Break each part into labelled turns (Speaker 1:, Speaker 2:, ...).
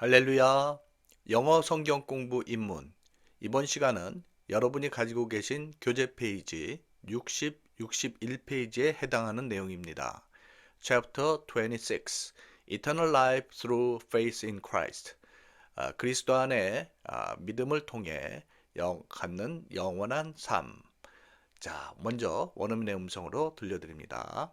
Speaker 1: 할렐루야. 영어 성경 공부 입문. 이번 시간은 여러분이 가지고 계신 교재 페이지 60, 61페이지에 해당하는 내용입니다. Chapter 26. Eternal Life Through Faith in Christ. 아, 그리스도 안에 아, 믿음을 통해 영, 갖는 영원한 삶. 자, 먼저 원어민의 음성으로 들려드립니다.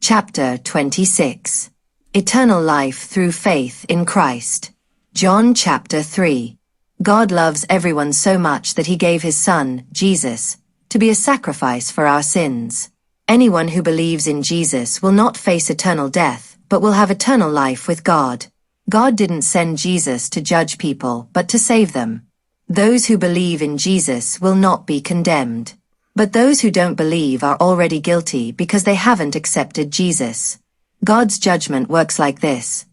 Speaker 2: Chapter 26 Eternal Life Through Faith in Christ. John chapter 3. God loves everyone so much that he gave his Son, Jesus, to be a sacrifice for our sins. Anyone who believes in Jesus will not face eternal death, but will have eternal life with God. God didn't send Jesus to judge people, but to save them. Those who believe in Jesus will not be condemned. But those who don't believe are already guilty because they haven't accepted Jesus. God's judgment works like this.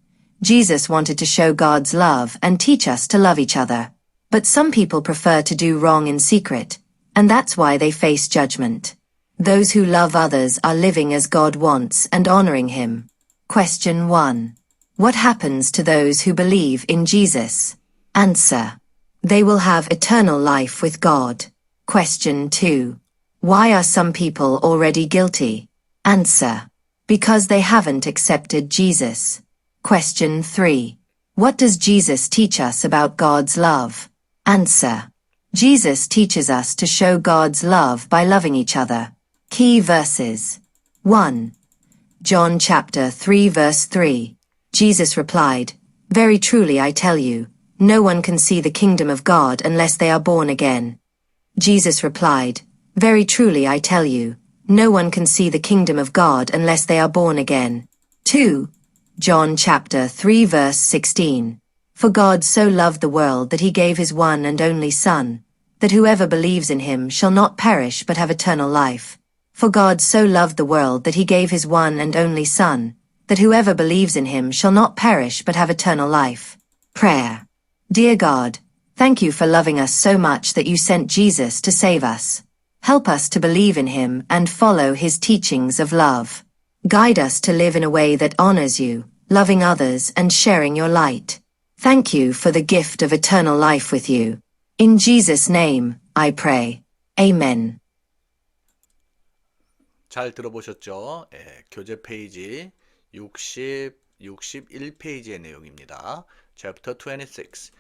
Speaker 2: Jesus wanted to show God's love and teach us to love each other. But some people prefer to do wrong in secret, and that's why they face judgment. Those who love others are living as God wants and honoring Him. Question 1. What happens to those who believe in Jesus? Answer. They will have eternal life with God. Question 2. Why are some people already guilty? Answer. Because they haven't accepted Jesus. Question 3. What does Jesus teach us about God's love? Answer. Jesus teaches us to show God's love by loving each other. Key verses. 1. John chapter 3 verse 3. Jesus replied, Very truly I tell you, no one can see the kingdom of God unless they are born again. Jesus replied, Very truly I tell you, no one can see the kingdom of God unless they are born again. 2. John chapter 3 verse 16. For God so loved the world that he gave his one and only Son, that whoever believes in him shall not perish but have eternal life. For God so loved the world that he gave his one and only Son, that whoever believes in him shall not perish but have eternal life. Prayer. Dear God, thank you for loving us so much that you sent Jesus to save us. Help us to believe in him and follow his teachings of love. Guide us to live in a way that honors you, loving others and sharing your light. Thank you for the gift of eternal life with you. In Jesus' name, I pray. Amen.
Speaker 1: 잘 들어보셨죠? 예, 교재 페이지 60, 61페이지의 내용입니다. Chapter 26.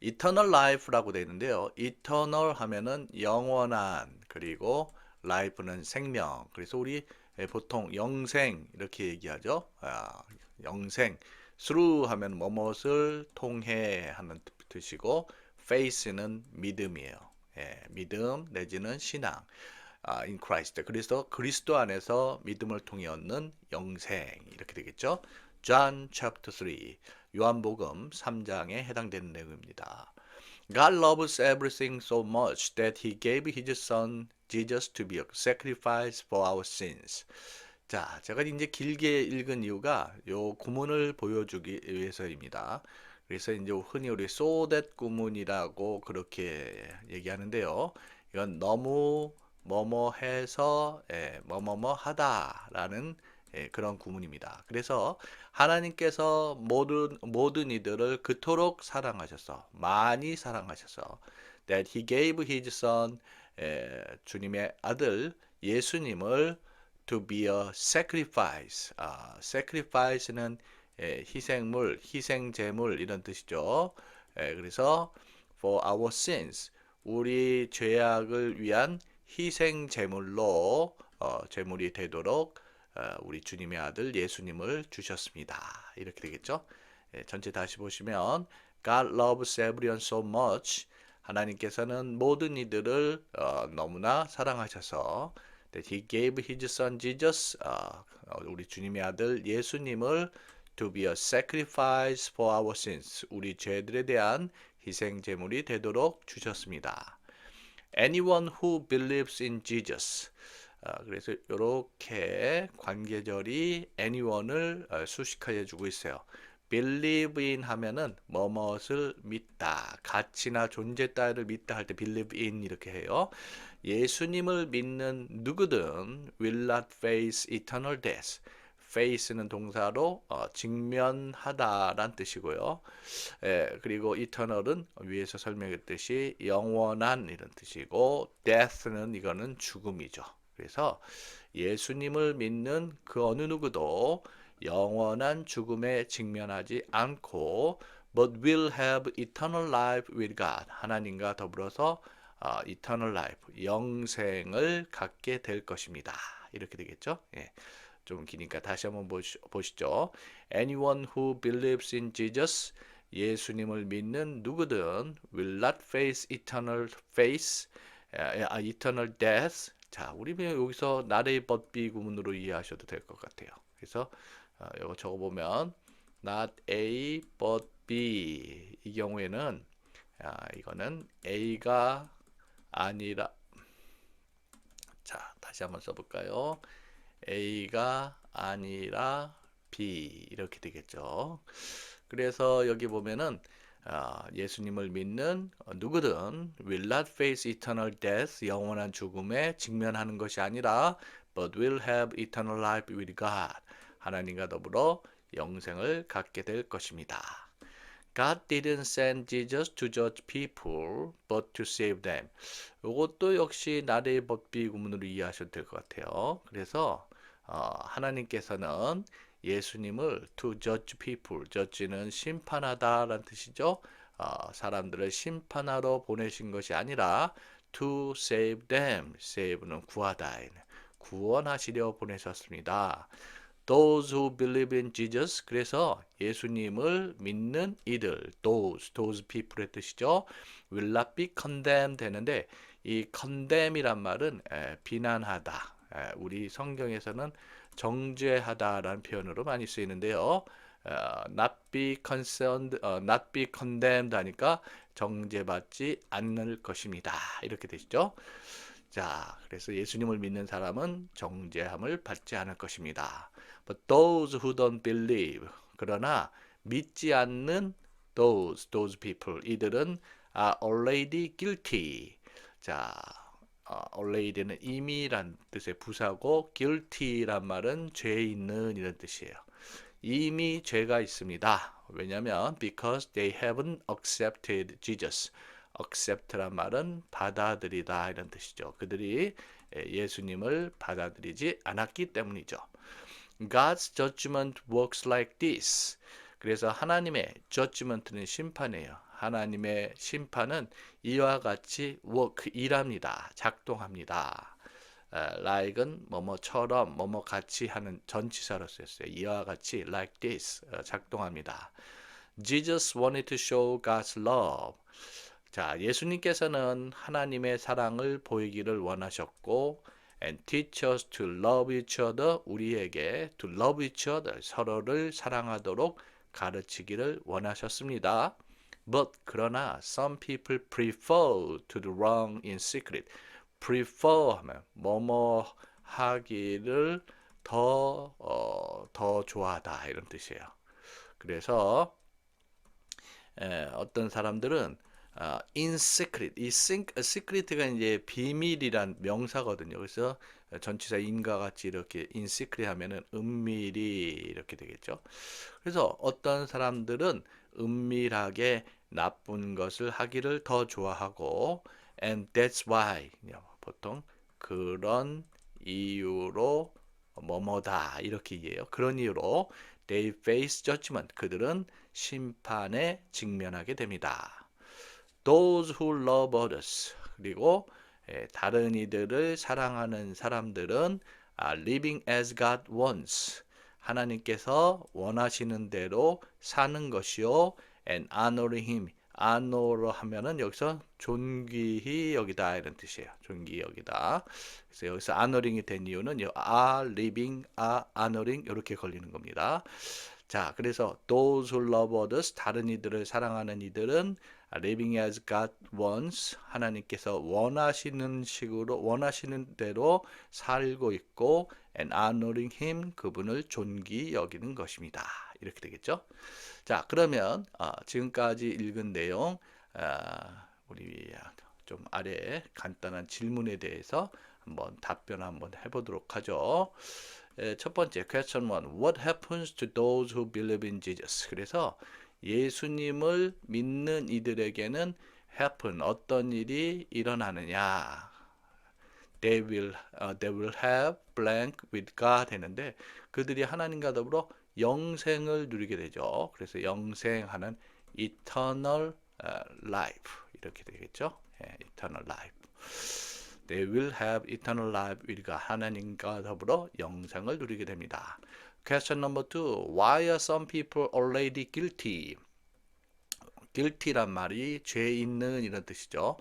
Speaker 1: Eternal Life라고 되어 있는데요. Eternal 하면은 영원한 그리고 Life는 생명. 그래서 우리 예, 보통 영생 이렇게 얘기하죠. 아, 영생. Through 하면 뭐뭇을 통해 하는 뜻이고 Faith는 믿음이에요. 예, 믿음 내지는 신앙. 아, in Christ. 그래서 그리스도 안에서 믿음을 통해 얻는 영생 이렇게 되겠죠. John chapter 3. 요한복음 3장에 해당되는 내용입니다. God loves everything so much that he gave his son Jesus to be a sacrifice for our sins. 자, 제가 이제 길게 읽은 이유가 요 구문을 보여주기 위해서입니다. 그래서 이제 흔히 우리 so that 구문이라고 그렇게 얘기하는데요. 이건 너무 뭐뭐 해서 예, 뭐뭐뭐 하다라는 예, 그런 구문입니다. 그래서 하나님께서 모든 모든 이들을 그토록 사랑하셔서 많이 사랑하셔서 that he gave his son 예, 주님의 아들 예수님을 to be a sacrifice. 아, sacrifice는 예, 희생물, 희생 제물 이런 뜻이죠. 예, 그래서 for our sins 우리 죄악을 위한 희생 제물로 어, 제물이 되도록 어, 우리 주님의 아들 예수님을 주셨습니다. 이렇게 되겠죠? 예, 전체 다시 보시면 God loves everyone so much. 하나님께서는 모든 이들을 어, 너무나 사랑하셔서 that He gave His Son Jesus, 어, 우리 주님의 아들 예수님을 to be a sacrifice for our sins, 우리 죄들에 대한 희생 제물이 되도록 주셨습니다. Anyone who believes in Jesus. 어, 그래서 이렇게 관계절이 anyone을 어, 수식하여 주고 있어요. believe in 하면은 뭐뭇을 믿다, 가치나 존재 따위를 믿다 할 때 believe in 이렇게 해요. 예수님을 믿는 누구든 will not face eternal death. face는 동사로 어, 직면하다란 뜻이고요. 예, 그리고 eternal은 위에서 설명했듯이 영원한 이런 뜻이고 death는 이거는 죽음이죠. 그래서 예수님을 믿는 그 어느 누구도 영원한 죽음에 직면하지 않고 but will have eternal life with God 하나님과 더불어서 어, eternal life 영생을 갖게 될 것입니다. 이렇게 되겠죠? 예. 좀 기니까 다시 한번 보시, 보시죠. Anyone who believes in Jesus 예수님을 믿는 누구든 will not face eternal face 아, eternal death 자, 우리 그냥 여기서 나의 법비 구문으로 이해하셔도 될 것 같아요. 그래서 어, 이거 적어 보면 not A but B 이 경우에는 아, 이거는 A가 아니라 자, 다시 한번 써 볼까요? A가 아니라 B 이렇게 되겠죠. 그래서 여기 보면은 아, 예수님을 믿는 누구든 will not face eternal death 영원한 죽음에 직면하는 것이 아니라 but will have eternal life with God 하나님과 더불어 영생을 갖게 될 것입니다. God didn't send Jesus to judge people, but to save them. 이것도 역시 나의 법비 구문으로 이해하셔도 될 것 같아요. 그래서 어, 하나님께서는 예수님을 to judge people, judge는 심판하다라는 뜻이죠. 어, 사람들을 심판하러 보내신 것이 아니라 to save them, save는 구하다, 구원하시려 보내셨습니다. Those who believe in Jesus, 그래서 예수님을 믿는 이들, those, those people의 뜻이죠. will not be condemned 되는데 이 condemn이란 말은 에, 비난하다. 에, 우리 성경에서는 정죄하다라는 표현으로 많이 쓰이는데요. 어, not be concerned, 어, not be condemned 하니까 정죄받지 않을 것입니다. 이렇게 되시죠. 자, 그래서 예수님을 믿는 사람은 정죄함을 받지 않을 것입니다. But those who don't believe, 그러나 믿지 않는 those, those people, 이들은 are already guilty. 자, 어, already는 이미란 뜻의 부사고 guilty란 말은 죄 있는 이런 뜻이에요. 이미 죄가 있습니다. 왜냐하면 because they haven't accepted Jesus. accept란 말은 받아들이다 이런 뜻이죠. 그들이 예수님을 받아들이지 않았기 때문이죠. God's judgment works like this. 그래서 하나님의 judgment는 심판이에요. 하나님의 심판은 이와 같이 work 일합니다. 작동합니다. like은 뭐뭐처럼 뭐뭐 같이 하는 전치사로 쓰였어요. 이와 같이 like this 작동합니다. Jesus wanted to show God's love. 자, 예수님께서는 하나님의 사랑을 보이기를 원하셨고 and teach us to love each other 우리에게 to love each other 서로를 사랑하도록 가르치기를 원하셨습니다. But 그러나 some people prefer to do wrong in secret. prefer 하면 뭐뭐 하기를 더, 어, 더 좋아하다 이런 뜻이에요. 그래서 에, 어떤 사람들은 아, in secret, 이 secret가 이제 비밀이란 명사거든요. 그래서 전치사 인과 같이 이렇게 in secret 하면은 은밀히 이렇게 되겠죠. 그래서 어떤 사람들은 은밀하게 나쁜 것을 하기를 더 좋아하고 and that's why. 보통 그런 이유로 뭐뭐다 이렇게 이해해요. 그런 이유로 they face judgment. 그들은 심판에 직면하게 됩니다. Those who love others. 그리고 다른 이들을 사랑하는 사람들은 are living as God wants. 하나님께서 원하시는 대로 사는 것이요 and honoring him honor 하면은 여기서 존귀히 여기다 이런 뜻이에요. 존귀히 여기다. 그래서 여기서 honoring이 된 이유는 are living, are honoring 이렇게 걸리는 겁니다. 자, 그래서 those who love others 다른 이들을 사랑하는 이들은 living as God wants 하나님께서 원하시는 식으로 원하시는 대로 살고 있고 and honoring him 그분을 존귀 여기는 것입니다. 이렇게 되겠죠? 자, 그러면 어, 지금까지 읽은 내용 어, 우리 좀 아래 간단한 질문에 대해서 한번 답변 한번 해보도록 하죠. 에, 첫 번째 question one. What happens to those who believe in Jesus? 그래서 예수님을 믿는 이들에게는 happen 어떤 일이 일어나느냐? They will uh, they will have blank with God 했는데 그들이 하나님과 더불어 영생을 누리게 되죠. 그래서 영생하는 eternal uh, life 이렇게 되겠죠. 예, eternal life. They will have eternal life God. 하나님과 더불어 영생을 누리게 됩니다. Question number two. Why are some people already guilty? guilty란 말이 죄 있는 이런 뜻이죠.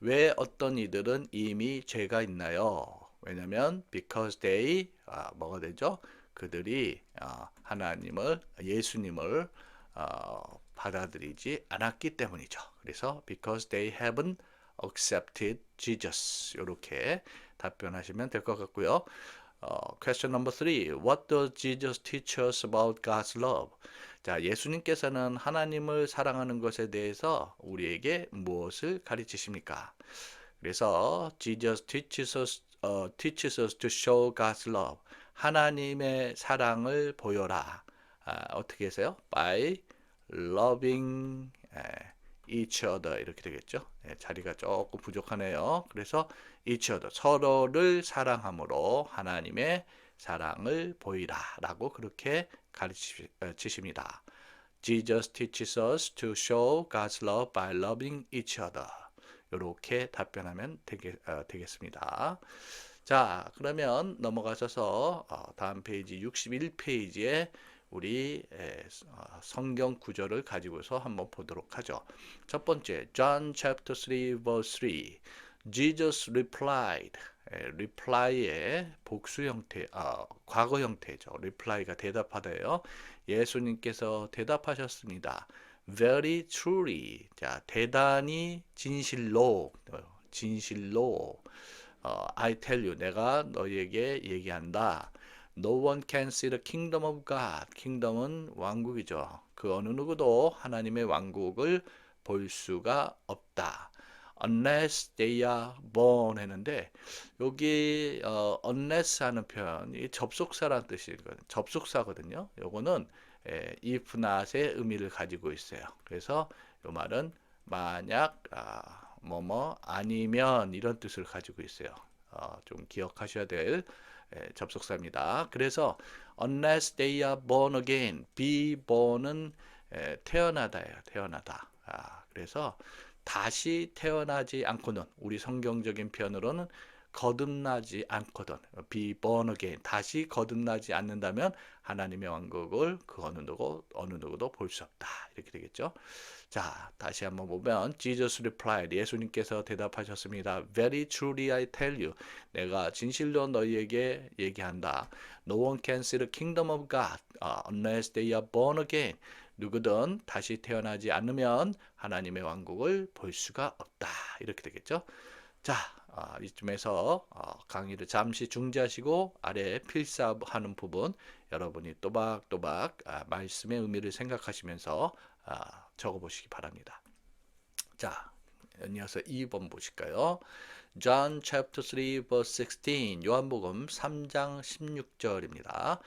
Speaker 1: 왜 어떤 이들은 이미 죄가 있나요? 왜냐면 because they 아, 뭐가 되죠? 그들이 아, 하나님을 예수님을 어, 받아들이지 않았기 때문이죠. 그래서 because they haven't accepted Jesus 이렇게 답변하시면 될 것 같고요. 어, question number three. What does Jesus teach us about God's love? 자, 예수님께서는 하나님을 사랑하는 것에 대해서 우리에게 무엇을 가르치십니까? 그래서 Jesus teaches us, 어, teaches us to show God's love. 하나님의 사랑을 보여라. 아, 어떻게 해서요? By loving 에, each other 이렇게 되겠죠. 예, 자리가 조금 부족하네요. 그래서 each other 서로를 사랑함으로 하나님의 사랑을 보이라라고 그렇게 가르치십니다. Jesus teaches us to show God's love by loving each other. 이렇게 답변하면 되겠, 어, 되겠습니다. 자, 그러면 넘어가셔서 어, 다음 페이지 61페이지에 우리 에, 어, 성경 구절을 가지고서 한번 보도록 하죠. 첫 번째, John chapter 3 verse 3. Jesus replied. 에, reply의 복수 형태, 아, 과거 형태죠. reply가 대답하다예요. 예수님께서 대답하셨습니다. Very truly. 자, 대단히 진실로, 어, 진실로. 어, I tell you, 내가 너희에게 얘기한다. No one can see the kingdom of God. 킹덤은 왕국이죠. 그 어느 누구도 하나님의 왕국을 볼 수가 없다. unless they are born 했는데 여기 어, unless 하는 표현이 접속사라는 뜻이거든요. 접속사거든요. 요거는 에, if not의 의미를 가지고 있어요. 그래서 이 말은 만약 아, 뭐뭐 아니면 이런 뜻을 가지고 있어요. 어, 좀 기억하셔야 될 에, 접속사입니다. 그래서 unless they are born again, be born은 에, 태어나다예요. 태어나다. 아, 그래서 다시 태어나지 않고는 우리 성경적인 표현으로는 거듭나지 않거든. be born again. 다시 거듭나지 않는다면 하나님의 왕국을 그 어느 누구 어느 누구도 볼 수 없다. 이렇게 되겠죠. 자, 다시 한번 보면 Jesus replied. 예수님께서 대답하셨습니다. Very truly I tell you. 내가 진실로 너희에게 얘기한다. No one can see the kingdom of God uh, unless they are born again. 누구든 다시 태어나지 않으면 하나님의 왕국을 볼 수가 없다. 이렇게 되겠죠. 자, 아, 이쯤에서 어, 강의를 잠시 중지하시고 아래 필사하는 부분 여러분이 또박또박 아, 말씀의 의미를 생각하시면서 아, 적어보시기 바랍니다. 자, 이어서 2번 보실까요? John chapter 3 verse 16 요한복음 3장 16절입니다.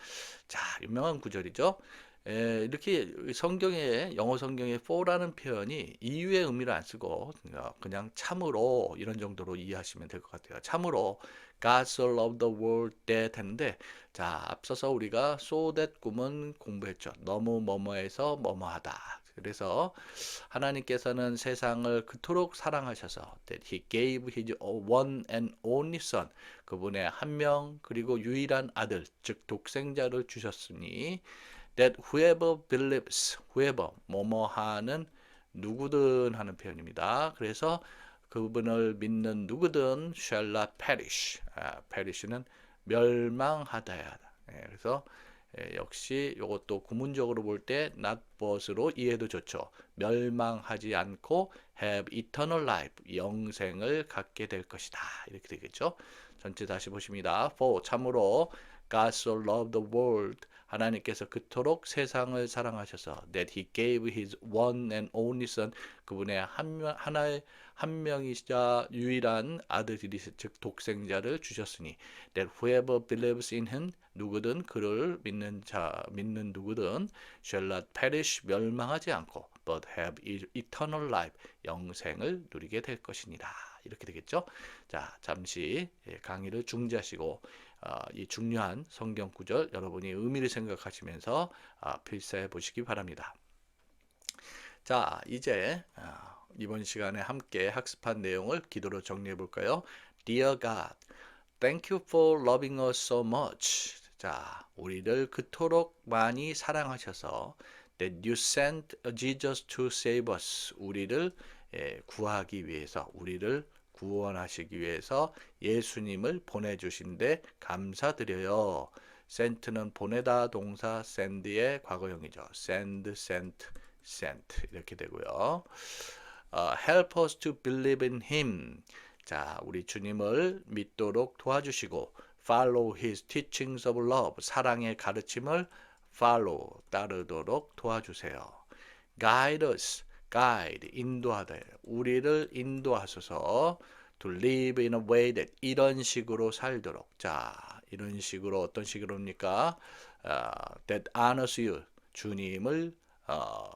Speaker 1: 자, 유명한 구절이죠. 에, 이렇게 성경에 영어 성경에 for라는 표현이 이유의 의미를 안 쓰고 어, 그냥 참으로 이런 정도로 이해하시면 될 것 같아요. 참으로 God so loved the world that 했는데 자 앞서서 우리가 so that 꿈은 공부했죠. 너무 뭐뭐해서 뭐뭐하다. 그래서 하나님께서는 세상을 그토록 사랑하셔서 that he gave his one and only son 그분의 한 명 그리고 유일한 아들 즉 독생자를 주셨으니 that whoever believes, whoever 뭐뭐하는 누구든 하는 표현입니다. 그래서 그분을 믿는 누구든 shall not perish. 아, perish는 멸망하다야. 예, 그래서 예, 역시 이것도 구문적으로 볼 때 not but으로 이해도 좋죠. 멸망하지 않고 have eternal life, 영생을 갖게 될 것이다. 이렇게 되겠죠. 전체 다시 보십니다. For 참으로 God so loved the world 하나님께서 그토록 세상을 사랑하셔서 that he gave his one and only son 그분의 한 명, 하나의 한 명이자 유일한 아들이 즉 독생자를 주셨으니 that whoever believes in him 누구든 그를 믿는 자 믿는 누구든 shall not perish 멸망하지 않고 but have eternal life 영생을 누리게 될 것이니라 이렇게 되겠죠. 자 잠시 예, 강의를 중지하시고 어, 이 중요한 성경 구절 여러분이 의미를 생각하시면서 아, 필사해 보시기 바랍니다. 자 이제 아, 이번 시간에 함께 학습한 내용을 기도로 정리해 볼까요? Dear God, thank you for loving us so much. 자, 우리를 그토록 많이 사랑하셔서 that you sent Jesus to save us. 우리를 예, 구하기 위해서, 우리를 구원하시기 위해서 예수님을 보내주신데 감사드려요. sent는 보내다 동사 send의 과거형이죠. send, sent, sent 이렇게 되고요. 어, help us to believe in Him. 자, 우리 주님을 믿도록 도와주시고 follow His teachings of love. 사랑의 가르침을 follow 따르도록 도와주세요. guide us. Guide 인도하다. 우리를 인도하소서. to live in a way that 이런 식으로 살도록. 자, 이런 식으로 어떤 식으로입니까? 어, that honors you. 주님을 어,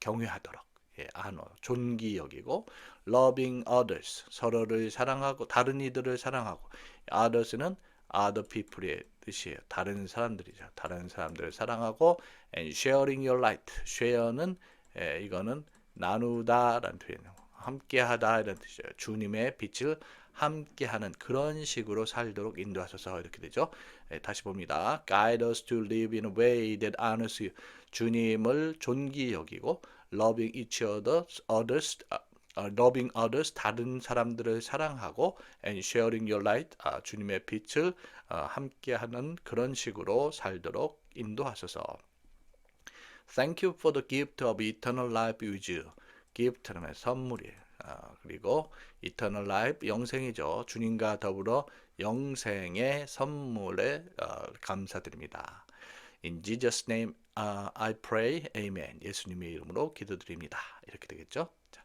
Speaker 1: 경외하도록. 예, 아노, 존귀 여기고 loving others 서로를 사랑하고 다른 이들을 사랑하고 others는 other people의 뜻이에요. 다른 사람들이죠. 다른 사람들을 사랑하고 and sharing your light. share는 예, 이거는 나누다라는 표현이에요. 함께하다 이런 뜻이에요. 주님의 빛을 함께하는 그런 식으로 살도록 인도하소서 이렇게 되죠. 예, 다시 봅니다. Guide us to live in a way that honors you. 주님을 존귀 여기고 loving each other, others, 아, 아, loving others, 다른 사람들을 사랑하고 and sharing your light, 아, 주님의 빛을 아, 함께하는 그런 식으로 살도록 인도하소서. Thank you for the gift of eternal life with you. gift는 선물이에요. 아, 그리고 eternal life 영생이죠. 주님과 더불어 영생의 선물에 어, 감사드립니다. In Jesus' name uh, I pray, Amen. 예수님의 이름으로 기도드립니다. 이렇게 되겠죠. 자,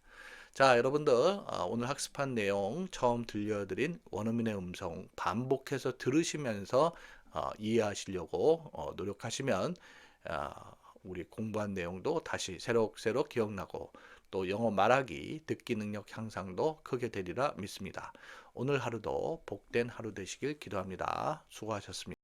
Speaker 1: 자 여러분들 어, 오늘 학습한 내용 처음 들려드린 원어민의 음성 반복해서 들으시면서 어, 이해하시려고 어, 노력하시면 어, 우리 공부한 내용도 다시 새록새록 기억나고 또 영어 말하기, 듣기 능력 향상도 크게 되리라 믿습니다. 오늘 하루도 복된 하루 되시길 기도합니다. 수고하셨습니다.